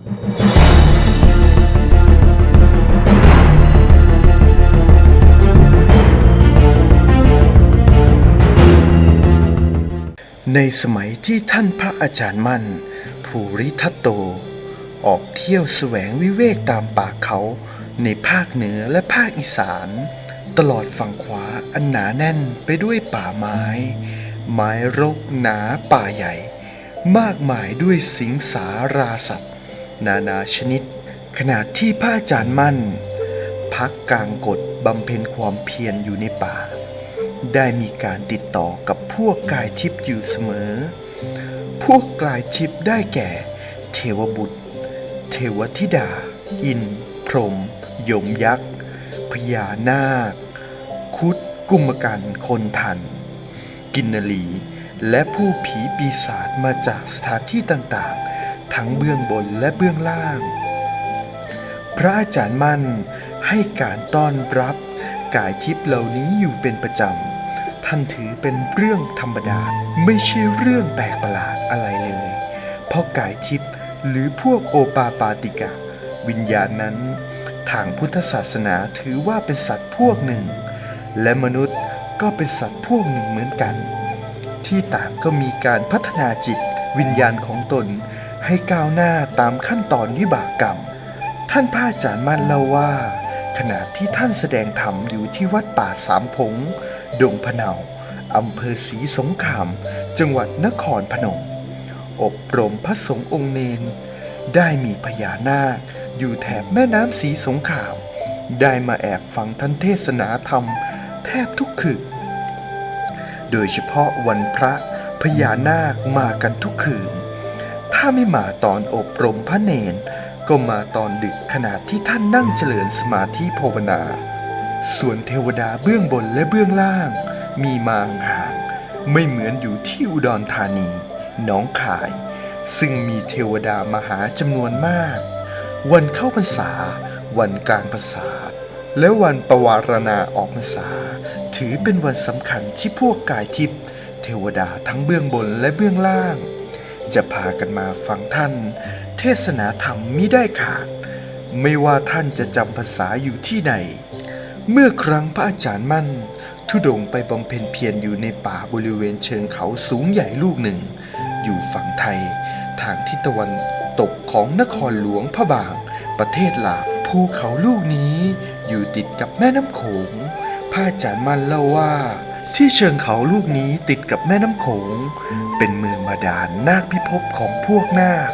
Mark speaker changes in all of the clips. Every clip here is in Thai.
Speaker 1: ในสมัยที่ท่านพระอาจารย์มั่น ภูริทัตโต ออกเที่ยวแสวงวิเวกตามป่าเขาในภาคเหนือและภาคอีสาน ตลอดฝั่งขวาอันหนาแน่นไปด้วยป่าไม้ ไม้รกหนาป่าใหญ่ มากมายด้วยสิงสาราสัตว์ นานาชนิด ขณะที่พระอาจารย์มั่น พักกลางกฎบำเพ็ญความเพียรอยู่ในป่า ได้มีการติดต่อกับพวกกายทิพย์อยู่เสมอ พวกกายทิพย์ได้แก่ เทวบุตร เทวธิดา อิน พรหมยมยักษ์พญานาค คุดกุมกันคนทัน กินนลี และผู้ผีปีศาจมาจากสถานที่ต่างๆ ทั้งเบื้องบนและเบื้องล่าง พระอาจารย์มั่นให้การต้อนรับกายทิพย์เหล่านี้อยู่เป็นประจำ ท่านถือเป็นเรื่องธรรมดาไม่ใช่เรื่องแปลกประหลาดอะไรเลย เพราะกายทิพย์หรือพวกโอปาปาติกะ วิญญาณนั้น ทางพุทธศาสนาถือว่าเป็นสัตว์พวกหนึ่ง และมนุษย์ก็เป็นสัตว์พวกหนึ่งเหมือนกัน ที่ต่างก็มีการพัฒนาจิตวิญญาณของตน ให้ก้าวหน้าตามขั้นตอนวิบากกรรม ท่านพระอาจารย์มั่นเล่าว่า ขณะที่ท่านแสดงธรรมอยู่ที่วัดป่าสามพงดงพะเนาอำเภอศรีสงคราม จังหวัดนครพนม อบรมพระสงฆ์องค์เนน ได้มีพญานาค อยู่แถบแม่น้ำสีสงคราม ได้มาแอบฟังท่านเทศนาธรรม แทบทุกคืนโดยเฉพาะวันพระพญานาคมากันทุกคืน ถ้าไม่มาตอนอบรมพระเนน ก็มาตอนดึกขณะที่ท่านนั่งเจริญสมาธิภาวนา ส่วนเทวดาเบื้องบนและเบื้องล่าง มีมาห่างไม่เหมือนอยู่ที่อุดรธานีหนองคาย ซึ่งมีเทวดามาหาจำนวนมาก วันเข้าพรรษา วันกลางพรรษา และวันประวารณาออกพรรษา ถือเป็นวันสำคัญที่พวกกายทิพย์เทวดาทั้งเบื้องบนและเบื้องล่าง จะพากันมาฟังท่าน เทศนาธรรมมิได้ขาด ไม่ว่าท่านจะจำภาษาอยู่ที่ไหน เมื่อครั้งพระอาจารย์มั่น ทุดงไปบำเพ็ญเพียรอยู่ในป่าบริเวณเชิงเขาสูงใหญ่ลูกหนึ่ง อยู่ฝั่งไทย ทางทิศตะวันตกของนครหลวงพระบาง ประเทศลาวภูเขาลูกนี้ อยู่ติดกับแม่น้ำโขงพระอาจารย์มั่นเล่าว่าที่เชิงเขาลูกนี้ติดกับแม่น้ำโขง เป็นเมืองบาดาลนาคพิภพของพวกนาค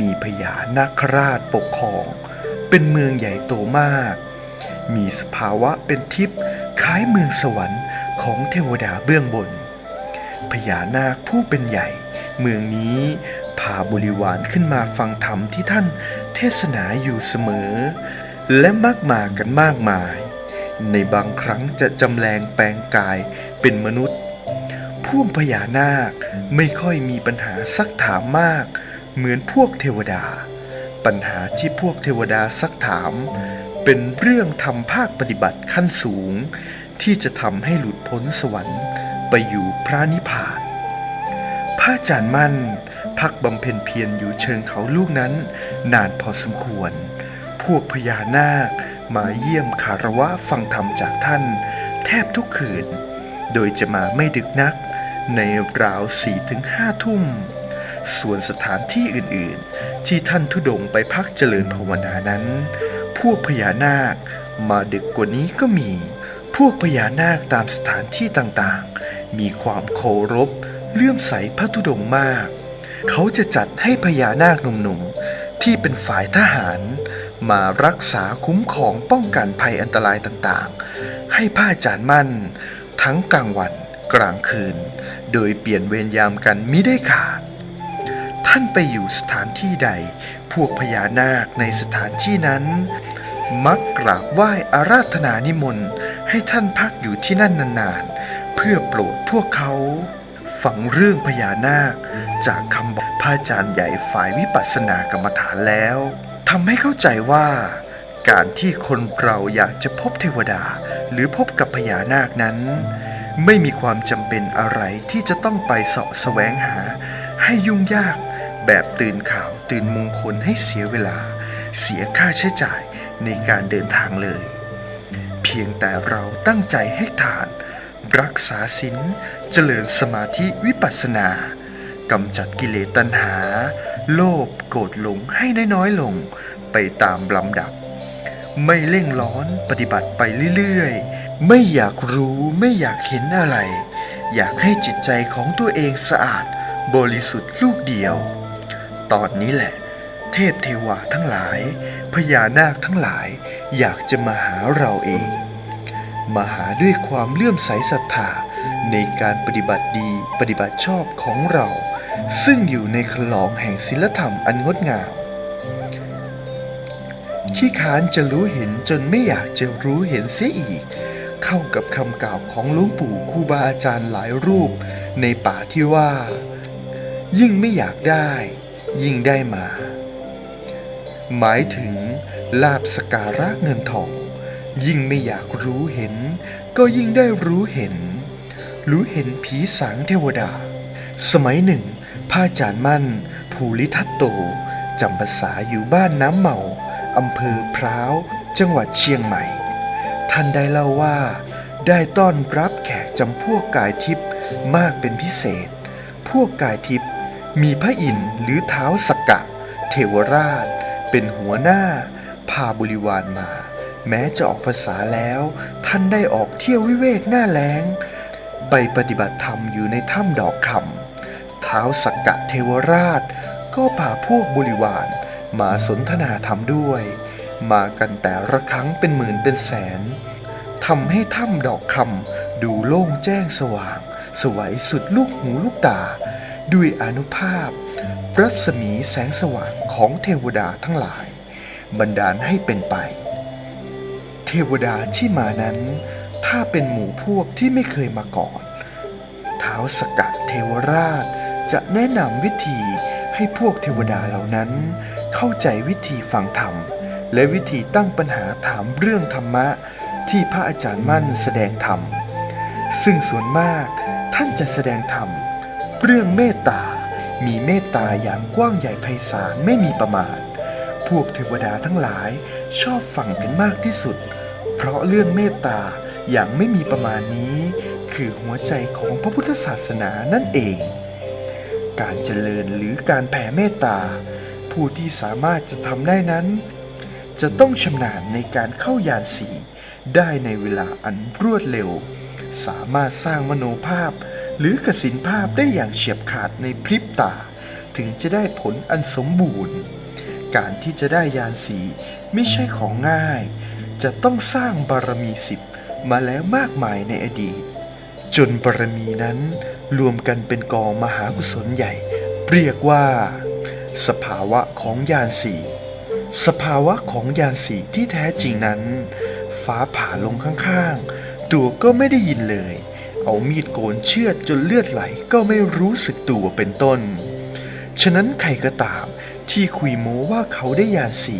Speaker 1: มีพญานาคราชปกครอง เป็นเมืองใหญ่โตมาก มีสภาวะเป็นทิพย์คล้ายเมืองสวรรค์ของเทวดาเบื้องบน พญานาคผู้เป็นใหญ่ เมืองนี้พาบริวารขึ้นมาฟังธรรมที่ท่านเทศนาอยู่เสมอ และมักมากันมากมาย ในบางครั้งจะจำแรงแปลงกายเป็นมนุษย์ วกพญานาคไม่ค่อยมีปัญหาซักถามมาก เหมือนพวกเทวดา ปัญหาที่พวกเทวดาซักถาม เป็นเรื่องทำภาคปฏิบัติขั้นสูง ที่จะทำให้หลุดพ้นสวรรค์ไปอยู่พระนิพพาน พระอาจารย์มั่น พักบำเพ็ญเพียรอยู่เชิงเขาลูกนั้น นานพอสมควร พวกพญานาคมาเยี่ยมคารวะฟังธรรมจากท่าน แทบทุกคืน โดยจะมาไม่ดึกนัก ในราวสี่ถึงห้าทุ่ม ส่วนสถานที่อื่นๆ ที่ท่านทุดงไปพักเจริญภาวนานั้น พวกพญานาคมาดึกกว่านี้ก็มี พวกพญานาคตามสถานที่ต่างๆ มีความเคารพเลื่อมใสพระธุดงมาก เขาจะจัดให้พญานาคหนุ่มๆ ที่เป็นฝ่ายทหาร มารักษาคุ้มครองป้องกันภัยอันตรายต่างๆ ให้พระอาจารย์มั่น ทั้งกลางวัน กลางคืน โดยเปลี่ยนเวรยามกันมิได้ขาด ท่านไปอยู่สถานที่ใด พวกพญานาคในสถานที่นั้น มักกราบไหว้อาราธนานิมนต์ให้ท่านพักอยู่ที่นั่นนานๆ เพื่อโปรดพวกเขาฟังเรื่องพญานาค จากคำบอกพระอาจารย์ใหญ่ฝ่ายวิปัสสนากรรมฐานแล้วทำให้เข้าใจว่า การที่คนเราอยากจะพบเทวดา หรือพบกับพญานาคนั้น ไม่มีความจำเป็นอะไรที่จะต้องไปเสาะแสวงหา ให้ยุ่งยาก แบบตื่นข่าวตื่นมงคลให้เสียเวลา เสียค่าใช้จ่ายในการเดินทางเลย เพียงแต่เราตั้งใจให้ทาน รักษาศีลเจริญสมาธิวิปัสสนากำจัดกิเลสตัณหา โลภโกรธหลงให้น้อยๆลง ไปตามลำดับ ไม่เร่งร้อนปฏิบัติไปเรื่อยๆ ไม่อยากรู้ไม่อยากเห็นอะไร อยากให้จิตใจของตัวเองสะอาด บริสุทธิ์ลูกเดียว ตอนนี้แหละ เทพเทวาทั้งหลาย พญานาคทั้งหลาย อยากจะมาหาเราเอง มาหาด้วยความเลื่อมใสศรัทธาในการปฏิบัติดีปฏิบัติชอบของเรา ซึ่งอยู่ในคลองแห่งศิลธรรมอันงดงามขี้ค้านจะรู้เห็นจนไม่อยากจะรู้เห็นเสียอีก เข้ากับคำกล่าวของหลวงปู่ครูบาอาจารย์หลายรูปในป่าที่ว่า ยิ่งไม่อยากได้ ยิ่งได้มา หมายถึงลาบสการะเงินทอง ยิ่งไม่อยากรู้เห็น ก็ยิ่งได้รู้เห็น รู้เห็นผีสางเทวดา สมัยหนึ่งพระอาจารย์มั่น ภูริทัตโตจำภาษาอยู่บ้านน้ำเมาอำเภอพร้าว จังหวัดเชียงใหม่ ท่านได้เล่าว่า ได้ต้อนรับแขกจำพวกกายทิพย์มากเป็นพิเศษ พวกกายทิพย์มีพระอินทร์หรือเท้าสกกะ เทวราช เป็นหัวหน้า พาบริวารมา แม้จะออกภาษาแล้ว ท่านได้ออกเที่ยววิเวกหน้าแล้ง ไปปฏิบัติธรรมอยู่ในถ้ำดอกคำเท้าสกกะเทวราช ก็พาพวกบริวารมาสนทนาธรรมด้วย มากันแต่ละครั้งเป็นหมื่นเป็นแสนทำให้ถ้ำดอกคำดูโล่งแจ้งสว่าง สวยสุดลูกหูลูกตา ด้วยอนุภาพ รัศมีแสงสว่างของเทวดาทั้งหลาย บันดาลให้เป็นไป เทวดาที่มานั้น ถ้าเป็นหมู่พวกที่ไม่เคยมาก่อนท้าวสกัดเทวราชจะแนะนำวิธีให้พวกเทวดาเหล่านั้น เข้าใจวิธีฟังธรรม และวิธีตั้งปัญหาถามเรื่องธรรมะที่พระอาจารย์มั่นแสดงธรรม ซึ่งส่วนมากท่านจะแสดงธรรม เรื่องเมตตา มีเมตตาอย่างกว้างใหญ่ไพศาลไม่มีประมาณ พวกเทวดาทั้งหลายชอบฟังกันมากที่สุด เพราะเรื่องเมตตาอย่างไม่มีประมาณนี้ คือหัวใจของพระพุทธศาสนานั่นเอง การเจริญหรือการแผ่เมตตา ผู้ที่สามารถจะทำได้นั้น จะต้องชำนาญในการเข้ายานสีได้ในเวลาอันรวดเร็ว สามารถสร้างมโนภาพ หรือกสินภาพได้อย่างเฉียบขาดในพริบตา ถึงจะได้ผลอันสมบูรณ์ การที่จะได้ยานสีไม่ใช่ของง่าย จะต้องสร้างบารมีสิบมาแล้วมากมายในอดีต จนบารมีนั้นรวมกันเป็นกองมหากุศลใหญ่ เรียกว่า สภาวะของยานสี สภาวะของยานสีที่แท้จริงนั้น ฟ้าผ่าลงข้างๆ ตัวก็ไม่ได้ยินเลย เอามีดโกนเชือดจนเลือดไหลก็ไม่รู้สึกตัวเป็นต้น ฉะนั้นใครก็ตามที่คุยโม้ว่าเขาได้ยานสี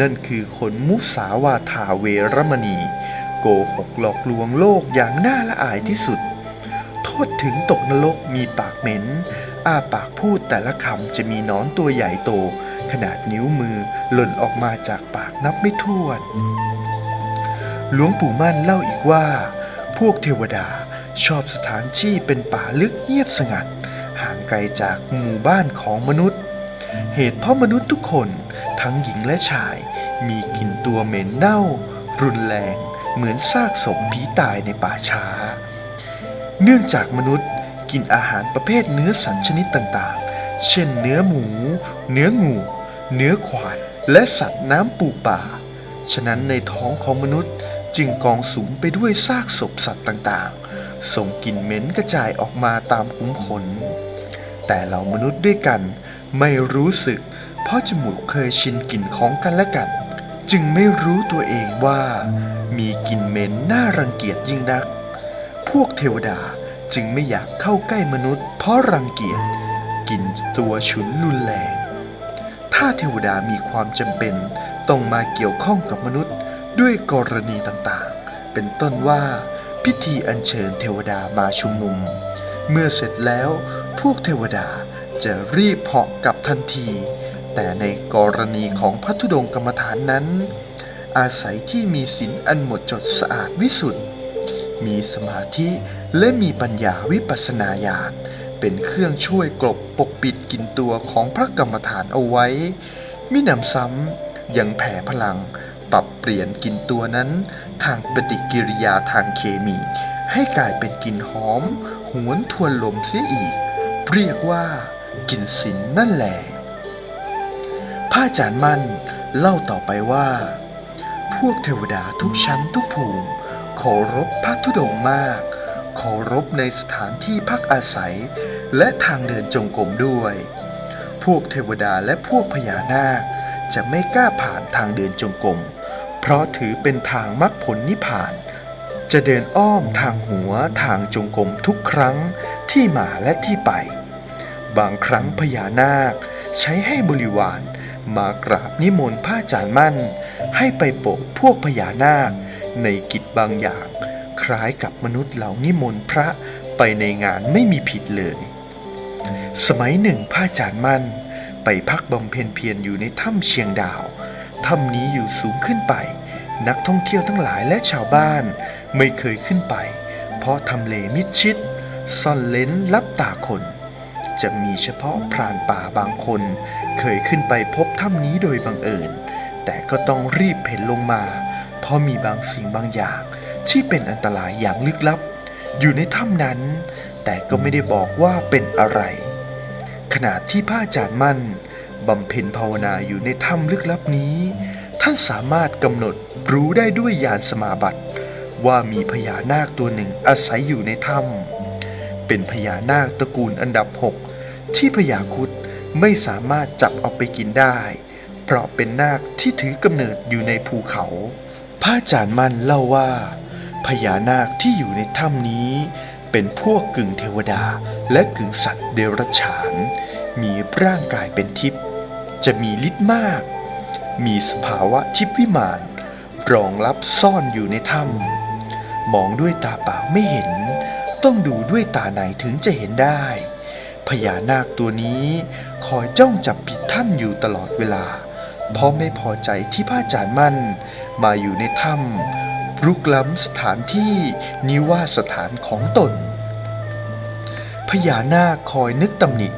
Speaker 1: นั่นคือคนมุสาวาทาเวรมณี โกหกหลอกลวงโลกอย่างน่าละอายที่สุด โทษถึงตกนรกมีปากเหม็น อ้าปากพูดแต่ละคำจะมีนอนตัวใหญ่โต นาดนิ้วมือหล่นออกมาจากปากนับไม่ถ้วน หลวงปู่มั่นเล่าอีกว่า พวกเทวดาชอบสถานที่เป็นป่าลึกเงียบสงัด ห่างไกลจากหมู่บ้านของมนุษย์ เหตุเพราะมนุษย์ทุกคนทั้งหญิงและชาย มีกลิ่นตัวเหม็นเน่า รุนแรงเหมือนซากศพผีตายในป่าช้า เนื่องจากมนุษย์กินอาหารประเภทเนื้อสัตว์ชนิดต่างๆ เช่นเนื้อหมู เนื้องู เนื้อควาย และสัตว์น้ำปูป่า ฉะนั้นในท้องของมนุษย์จึงกองสุมไปด้วยซากศพสัตว์ต่างๆ ส่งกลิ่นเหม็นกระจายออกมาตามคุ้มขน แต่เรามนุษย์ด้วยกันไม่รู้สึก เพราะจมูกเคยชินกลิ่นของกันและกัน จึงไม่รู้ตัวเองว่า มีกลิ่นเหม็นน่ารังเกียจยิ่งนัก พวกเทวดาจึงไม่อยากเข้าใกล้มนุษย์ เพราะรังเกียจกลิ่นตัวฉุนรุนแรง ถ้าเทวดามีความจำเป็น ต้องมาเกี่ยวข้องกับมนุษย์ด้วยกรณีต่างๆ เป็นต้นว่า พิธีอัญเชิญเทวดามาชุมนุม เมื่อเสร็จแล้ว พวกเทวดาจะรีบเหาะกลับทันที แต่ในกรณีของพระธุดงค์กรรมฐานนั้น อาศัยที่มีศีลอันหมดจดสะอาดวิสุทธิ์มีสมาธิและมีปัญญาวิปัสนาญาณ เป็นเครื่องช่วยกลบปกปิดกินตัวของพระกรรมฐานเอาไว้มิหนำซ้ำยังแผ่พลังปรับเปลี่ยนกินตัวนั้น ทางปฏิกิริยาทางเคมี ให้กลายเป็นกลิ่นหอม หวนทวนลมเสียอีก เรียกว่ากลิ่นสินนั่นแหละพระอาจารย์มั่นเล่าต่อไปว่า พวกเทวดาทุกชั้นทุกภูมิเคารพพระธุดงค์มาก เคารพในสถานที่พักอาศัย และทางเดินจงกรมด้วย พวกเทวดาและพวกพญานาค จะไม่กล้าผ่านทางเดินจงกรม เพราะถือเป็นทางมรรคผลนิพพาน จะเดินอ้อมทางหัวทางจงกรมทุกครั้งที่มาและที่ไป บางครั้งพญานาคใช้ให้บริวารมากราบนิมนต์พระอาจารย์มั่น ให้ไปโปะพวกพญานาคในกิจบางอย่าง คล้ายกับมนุษย์เหล่านิมนต์พระไปในงานไม่มีผิดเลย สมัยหนึ่งพระอาจารย์มั่น ไปพักบำเพ็ญเพียรอยู่ในถ้ำเชียงดาว ถ้ำนี้อยู่สูงขึ้นไป นักท่องเที่ยวทั้งหลายและชาวบ้านไม่เคยขึ้นไป เพราะทำเลมิดชิด ซ่อนเลนลับตาคน จะมีเฉพาะพรานป่าบางคน เคยขึ้นไปพบถ้ำนี้โดยบังเอิญ แต่ก็ต้องรีบเพ่นลงมา เพราะมีบางสิ่งบางอย่าง ที่เป็นอันตรายอย่างลึกลับ อยู่ในถ้ำนั้น แต่ก็ไม่ได้บอกว่าเป็นอะไร ขณะที่พระอาจารย์มั่นบำเพ็ญภาวนาอยู่ในถ้ำลึกลับนี้ ท่านสามารถกำหนดรู้ได้ด้วยญาณสมาบัติ ว่ามีพญานาคตัวหนึ่งอาศัยอยู่ในถ้ำเป็นพญานาคตระกูลอันดับหกที่พญาคุดไม่สามารถจับเอาไปกินได้ เพราะเป็นนาคที่ถือกำเนิดอยู่ในภูเขา พระอาจารย์มั่นเล่าว่า พญานาคที่อยู่ในถ้ำนี้ เป็นพวกกึ่งเทวดาและกึ่งสัตว์เดรัจฉาน มีร่างกายเป็นทิพย์จะมีฤทธิ์มาก มีสภาวะทิพย์วิมานรองรับซ่อนอยู่ในถ้ำมองด้วยตาเปล่าไม่เห็น ต้องดูด้วยตาในถึงจะเห็นได้พญานาคตัวนี้ คอยจ้องจับผิดท่านอยู่ตลอดเวลา เพราะไม่พอใจที่พระอาจารย์มั่น มาอยู่ในถ้ำ รุกล้ำสถานที่นิวาสถานของตน พญานาคคอยนึกตำหนิ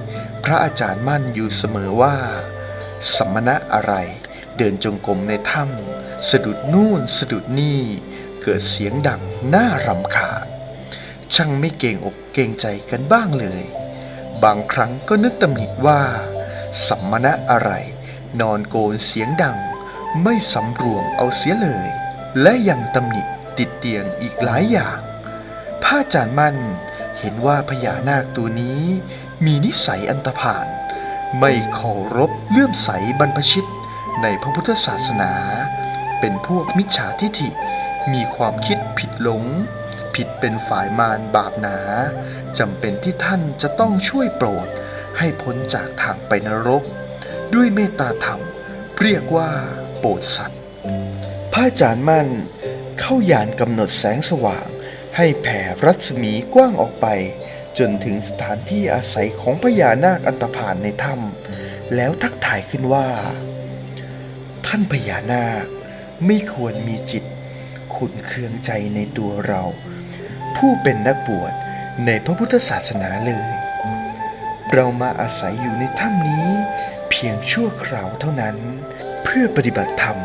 Speaker 1: พระอาจารย์มั่นอยู่เสมอว่า สมณะอะไร เดินจงกรมในถ้ำสะดุดนู่นสะดุดนี่ เกิดเสียงดังน่ารำคาญช่างไม่เกรงอกเกรงใจกันบ้างเลย บางครั้งก็นึกตำหนิว่าสัมมณะอะไร นอนโกนเสียงดัง ไม่สำรวมเอาเสียเลย และยังตำหนิติดเตียนอีกหลายอย่าง พระอาจารย์มั่นเห็นว่าพญานาคตัวนี้มีนิสัยอันตรพาน ไม่เคารพเลื่อมใสบรรพชิตในพระพุทธศาสนา เป็นพวกมิจฉาทิฐิ มีความคิดผิดหลง ผิดเป็นฝ่ายมารบาปหนาจำเป็นที่ท่านจะต้องช่วยโปรดให้พ้นจากทางไปนรก ด้วยเมตตาธรรม เรียกว่าโปรดสัตว์ พระอาจารย์มั่น เข้ายานกำหนดแสงสว่าง ให้แผ่รัศมีกว้างออกไป จนถึงสถานที่อาศัยของพญานาคอันตพานในถ้ำแล้วทักทายขึ้นว่า ท่านพญานาคไม่ควรมีจิตขุนเคืองใจในตัวเรา ผู้เป็นนักบวชในพระพุทธศาสนาเลย เรามาอาศัยอยู่ในถ้ำนี้ เพียงชั่วคราวเท่านั้น เพื่อปฏิบัติธรรม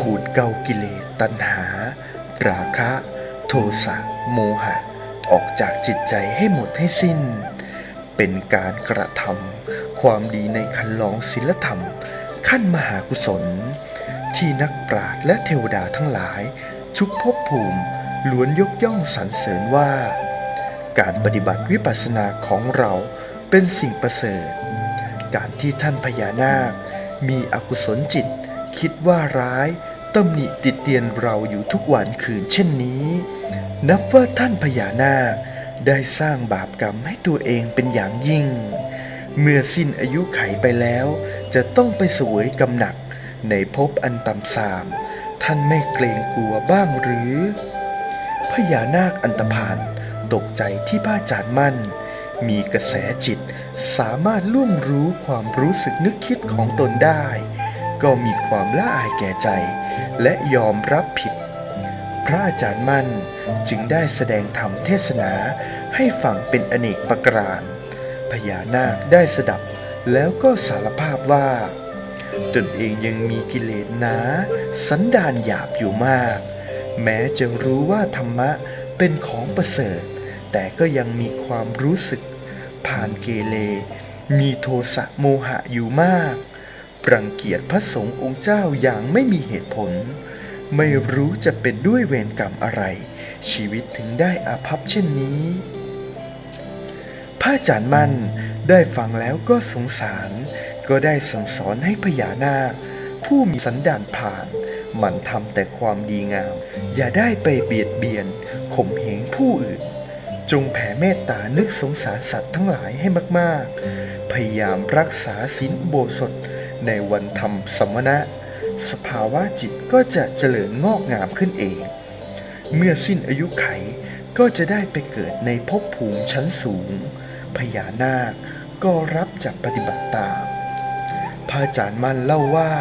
Speaker 1: ขูดเกากิเลสตัณหา ราคะ โทสะโมหะ ออกจากจิตใจให้หมดให้สิ้น เป็นการกระทำความดีในคันลองศีลธรรม ขั้นมหากุศล ที่นักปราชญ์และเทวดาทั้งหลายทุกภพภูมิล้วนยกย่องสรรเสริญว่า การปฏิบัติวิปัสสนาของเราเป็นสิ่งประเสริฐ การที่ท่านพญานาค มีอกุศลจิตคิดว่าร้าย ตำหนิติดเตียนเราอยู่ทุกวันคืนเช่นนี้ นับว่าท่านพญานาคได้สร้างบาปกรรมให้ตัวเองเป็นอย่างยิ่ง เมื่อสิ้นอายุไขไปแล้ว จะต้องไปเสวยกรรมหนักในภพอันต่ำทราม ท่านไม่เกรงกลัวบ้างหรือ พญานาคอันตพานตกใจที่พระอาจารย์มั่น มีกระแสจิตสามารถล่วงรู้ความรู้สึกนึกคิดของตนได้ ก็มีความละอายแก่ใจ และยอมรับผิด พระอาจารย์มั่นจึงได้แสดงธรรมเทศนาให้ฟังเป็นอเนกประการพญานาคได้สดับแล้วก็สารภาพว่า ตนเองยังมีกิเลสหนา สันดานหยาบอยู่มาก แม้จะรู้ว่าธรรมะเป็นของประเสริฐ แต่ก็ยังมีความรู้สึก ผ่านเกเรมีโทสะโมหะอยู่มาก รังเกียจพระสงฆ์องค์เจ้าอย่างไม่มีเหตุผล ไม่รู้จะเป็นด้วยเวรกรรมอะไร ชีวิตถึงได้อาภัพเช่นนี้พระอาจารย์มั่นได้ฟังแล้วก็สงสาร ก็ได้สั่งสอนให้พญานาค ผู้มีสันดานผ่านหมั่นทำแต่ความดีงาม อย่าได้ไปเบียดเบียนข่มเหงผู้อื่น จงแผ่เมตตานึกสงสารสัตว์ทั้งหลายให้มาก ๆ พยายามรักษาศีลโบสถ ในวันทำสมณะ สภาวะจิตก็จะเจริญงอกงามขึ้นเอง เมื่อสิ้นอายุไขก็จะได้ไปเกิดในภพภูมิชั้นสูง พญานาคก็รับจับปฏิบัติตามพระอาจารย์มั่นเล่าว่า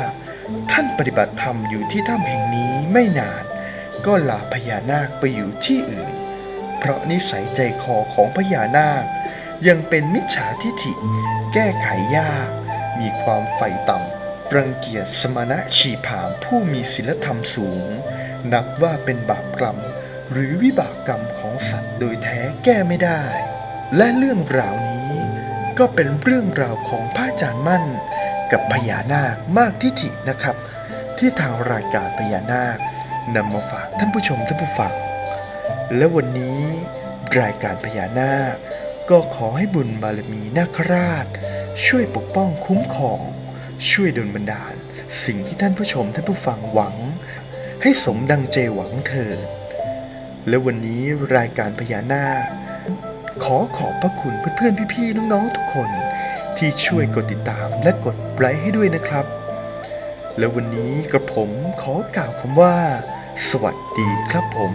Speaker 1: ท่านปฏิบัติธรรมอยู่ที่ถ้ำแห่งนี้ไม่นาน ก็ลาพญานาคไปอยู่ที่อื่น เพราะนิสัยใจคอของพญานาค ยังเป็นมิจฉาทิฐิ แก้ไขยาก มีความใฝ่ต่ำรังเกียจสมณะชีพรามผู้มีศีลธรรมสูง นับว่าเป็นบาปกรรม หรือวิบากกรรมของสัตว์โดยแท้แก้ไม่ได้ และเรื่องราวนี้ ก็เป็นเรื่องราวของพระอาจารย์มั่น กับพญานาคมากทิฐินะครับ ที่ทางรายการพญานาคนำมาฝากท่านผู้ชมท่านผู้ฟัง และวันนี้รายการพญานาคก็ขอให้บุญบารมีนาคราช ช่วยปกป้องคุ้มครอง ช่วยดลบันดาล สิ่งที่ท่านผู้ชมท่านผู้ฟังหวัง ให้สมดังใจหวังเถิดและวันนี้รายการพญานาคขอขอบพระคุณเพื่อนๆพี่ๆน้องๆทุกคน ที่ช่วยกดติดตามและกดไลค์ให้ด้วยนะครับ และวันนี้กระผมขอกล่าวคำว่า สวัสดีครับผม